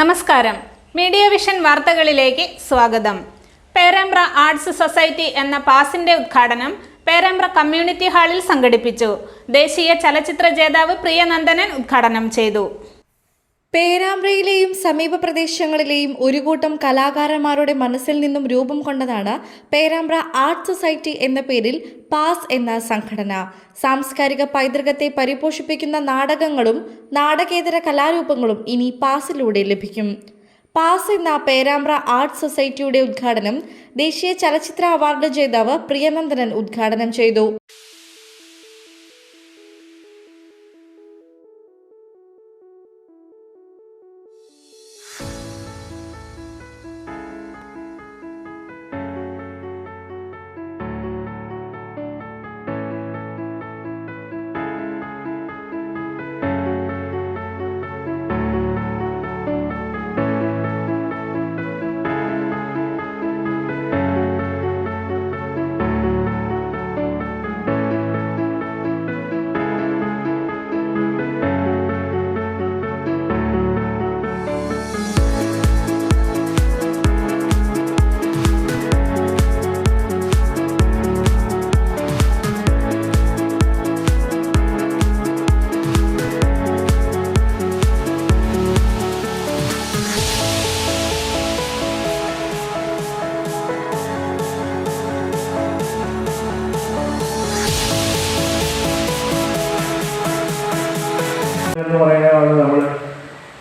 നമസ്കാരം. Media vision വാർത്തകളിലേക്ക് സ്വാഗതം. പേരാമ്പ്ര ആർട്സ് സൊസൈറ്റി എന്ന പാസിന്റെ ഉദ്ഘാടനം പേരാമ്പ്ര കമ്മ്യൂണിറ്റി ഹാളിൽ സംഘടിപ്പിച്ചു. ദേശീയ ചലച്ചിത്ര ജേതാവ് പ്രിയനന്ദനൻ ഉദ്ഘാടനം ചെയ്തു. പേരാമ്പ്രയിലെയും സമീപ പ്രദേശങ്ങളിലെയും ഒരു കൂട്ടം കലാകാരന്മാരുടെ മനസ്സിൽ നിന്നും രൂപം കൊണ്ടതാണ് പേരാമ്പ്ര ആർട്ട് സൊസൈറ്റി എന്ന പേരിൽ പാസ് എന്ന സംഘടന. സാംസ്കാരിക പൈതൃകത്തെ പരിപോഷിപ്പിക്കുന്ന നാടകങ്ങളും നാടകേതര കലാരൂപങ്ങളും ഇനി പാസിലൂടെ ലഭിക്കും. പാസ് എന്ന പേരാമ്പ്ര ആർട്ട് സൊസൈറ്റിയുടെ ഉദ്ഘാടനം ദേശീയ ചലച്ചിത്ര അവാർഡ് ജേതാവ് പ്രിയനന്ദനൻ ഉദ്ഘാടനം ചെയ്തു.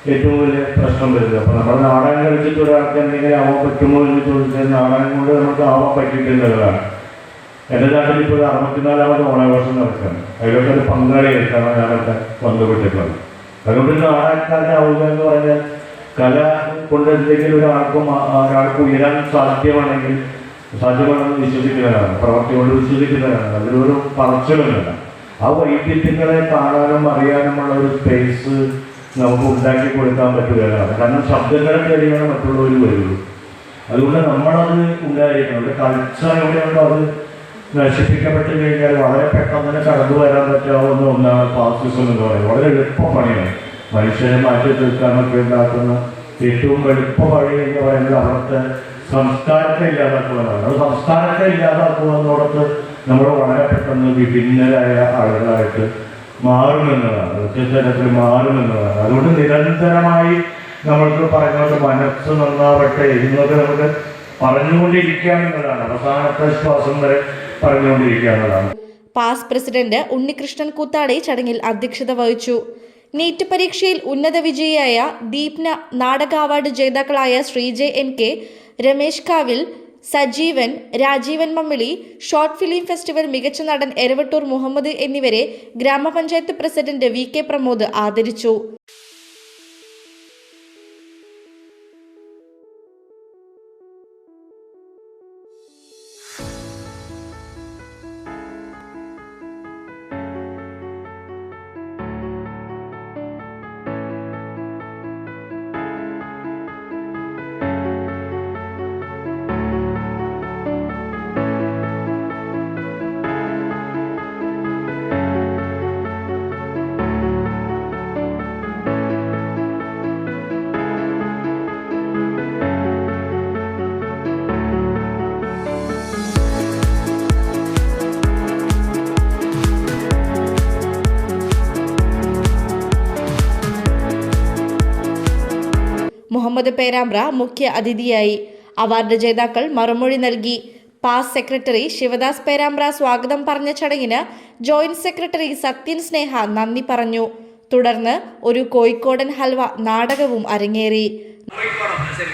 ഏറ്റവും വലിയ പ്രശ്നം വരുന്നത്. അപ്പോൾ നമ്മൾ നാടകം കളിച്ചിട്ട് ഒരാൾക്ക് എന്തെങ്കിലും ആവാൻ പറ്റുമോ എന്ന് ചോദിച്ചാൽ നാടകം കൊണ്ട് നമുക്ക് ആവാൻ പറ്റിയിട്ടുള്ളതാണ്. എന്റെ നാട്ടിൽ ഇപ്പോൾ അറുപത്തിനാലാമത് ഓണാഘോഷം നടക്കുകയാണ്. അതിലൊക്കെ ഒരു പങ്കാളിയായിട്ടാണ് ഞാനൊക്കെ ബന്ധപ്പെട്ടിട്ടുള്ളത്. അതുകൊണ്ട് നാടകക്കാരനാവുക എന്ന് പറഞ്ഞാൽ കല കൊണ്ട് എന്തെങ്കിലും ഒരാൾക്കും ഒരാൾക്ക് ഉയരാൻ സാധ്യമാണെങ്കിൽ സാധ്യമാണെന്ന് വിശ്വസിക്കുന്നവരാണ്. പ്രവർത്തി കൊണ്ട് വിശ്വസിക്കുന്നവരാണ്. അതിലൊരു പറച്ചിലൊന്നുമില്ല ആ വൈദ്യത്തിങ്ങളെ കാണാനും അറിയാനുമുള്ള ഒരു സ്പേസ് നമുക്ക് ഉണ്ടാക്കി കൊടുക്കാൻ പറ്റുകയാണ് കാരണം ശബ്ദങ്ങളെ കയറിയാണ് മറ്റുള്ളവർ വരുള്ളൂ. അതുകൊണ്ട് നമ്മളത് ഉണ്ടായിരിക്കണം. ഒരു കൾച്ചർ എവിടെയുണ്ടോ അത് നശിപ്പിക്കപ്പെട്ട് കഴിഞ്ഞാൽ വളരെ പെട്ടെന്ന് തന്നെ കടന്നു വരാൻ പറ്റാവുന്ന ഒന്നാണ് ഫാസിസം എന്ന് പറയുന്നത്. വളരെ എളുപ്പ പണിയാണ്. മനുഷ്യനെ മാറ്റി തീർക്കാനൊക്കെ ഉണ്ടാക്കുന്ന ഏറ്റവും എളുപ്പ വഴി എന്ന് പറയുന്നത് അവിടുത്തെ സംസ്കാരത്തെ ഇല്ലാതാക്കുന്നതാണ് അത് സംസ്കാരത്തെ ഇല്ലാതാക്കുവാനോടത്ത് നമ്മൾ വളരെ പെട്ടെന്ന് വിഭിന്നരായ ആളുകളായിട്ട് മാറുമെന്നതാണ്. വ്യത്യസ്തരത്തിൽ മാറുമെന്നതാണ്. അതുകൊണ്ട് നിരന്തരമായി നമ്മൾക്ക് പറഞ്ഞുകൊണ്ട് മനസ്സ് നന്നാവട്ടെ എന്നൊക്കെ നമുക്ക് പറഞ്ഞുകൊണ്ടിരിക്കുക അവസാനത്തെ ശ്വാസം വരെ പറഞ്ഞുകൊണ്ടിരിക്കുക പാസ് പ്രസിഡന്റ് ഉണ്ണികൃഷ്ണൻ കൂത്താടെ ചടങ്ങിൽ അധ്യക്ഷത വഹിച്ചു. നീറ്റ് പരീക്ഷയിൽ ഉന്നത വിജയിയായ ദീപ്ന നാടക അവാർഡ് ജേതാക്കളായ ശ്രീജെ എൻ കെ രമേശ് കാവിൽ സജീവൻ രാജീവൻ മമ്മിളി ഷോർട്ട് ഫിലിം ഫെസ്റ്റിവൽ മികച്ച നടൻ എരവട്ടൂർ മുഹമ്മദ് എന്നിവരെ ഗ്രാമപഞ്ചായത്ത് പ്രസിഡന്റ് വി കെ പ്രമോദ് ആദരിച്ചു. മുഹമ്മദ് പേരാമ്പ്ര മുഖ്യ അതിഥിയായി അവാർഡ് ജേതാക്കൾ മറുമൊഴി നൽകി പാസ് സെക്രട്ടറി ശിവദാസ് പേരാമ്പ്ര സ്വാഗതം പറഞ്ഞ ചടങ്ങിന് ജോയിന്റ് സെക്രട്ടറി സത്യൻ സ്നേഹ നന്ദി പറഞ്ഞു തുടർന്ന് ഒരു കോഴിക്കോടൻ ഹൽവ നാടകവും അരങ്ങേറി പോയിക്കോണം ശരി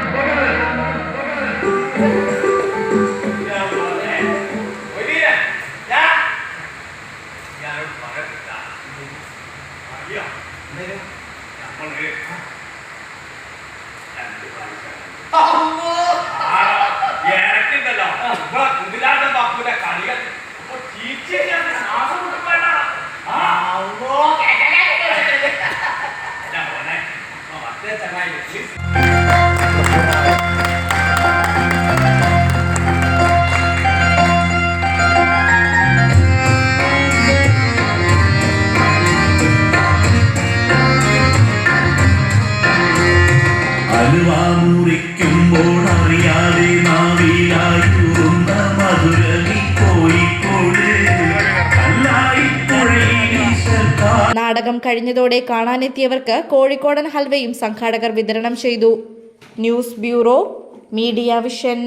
എനക്കുണ്ടല്ലോ, കുതിരാട്ടം ബാപ്പുവിന്റെ കളികൾ അലുവ മുറിക്കുമ്പോൾ അറിയാതെ നാവിലായിരുന്ന മധുരമി കോഴിക്കോട്. കല്ലായി പുഴയിൽ സർക്കാർ നാടകം കഴിഞ്ഞതോടെ കാണാനെത്തിയവർക്ക് കോഴിക്കോടൻ ഹൽവയും സംഘാടകർ വിതരണം ചെയ്തു. News bureau media vision.